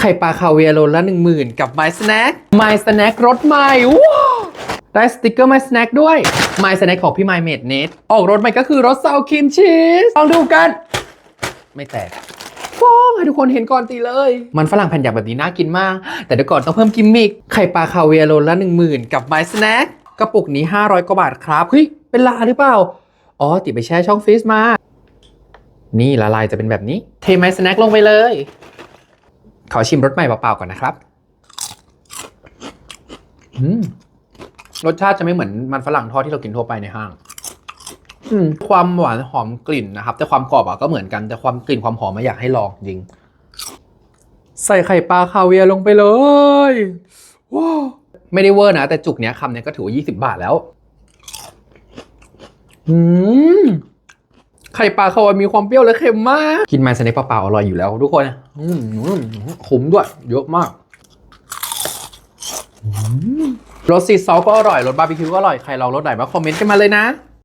ไข่ปลาคาเวียร์โลละหนึ่งหมื่นกับไมสแน็คไมสแน็ครสใหม่ว้าได้สติกเกอร์ไมสแน็คด้วยไมสแน็คของพี่ไมเมดเนทออกรสใหม่ก็คือรสซาวครีมชีสลองดูกัน ไม่แตกฟ้องให้ทุกคนเห็นก่อนตีเลย มันฝรั่งแผ่นใหญ่แบบนี้น่ากินมาก แต่เดี๋ยวก่อนต้องเพิ่มกิมมิคไข่ปลาคาเวียร์โลละหนึ่งหมื่นกับไมสแน็คกระปุกนี้ 500 กว่าบาทครับเฮ้ยเป็นลาหรือเปล่าอ๋อติดไปแช่ช่องฟรีซมานี่ละลายจะเป็นแบบนี้ เทไมสแน็คลงไปเลย ขอชิมรสใหม่เปล่าๆก่อนนะครับอืมรสชาติจะไม่เหมือนมันฝรั่งทอดที่เรากินทั่วไปในห้างอืมความหวานหอมกลิ่นนะครับ แต่ความกรอบอะก็เหมือนกันแต่ความกลิ่นความหอมไม่อยากให้ลองจริง ใส่ไข่ปลาคาเวียร์ลงไปเลยว้าวไม่ได้เวอร์นะ แต่จุกเนี้ยคำเนี้ยก็ถือว่า 20 บาทแล้ว อืม ไข่ปลาเขามีความเปรี้ยวและเค็มมาก กินมาสเน็กเปล่าๆอร่อยอยู่แล้วทุกคนขมด้วย เยอะมากรสซีซอสก็อร่อย รสบาร์บีคิวก็อร่อย ใครลองรสไหนมาคอมเมนต์กันมาเลยนะ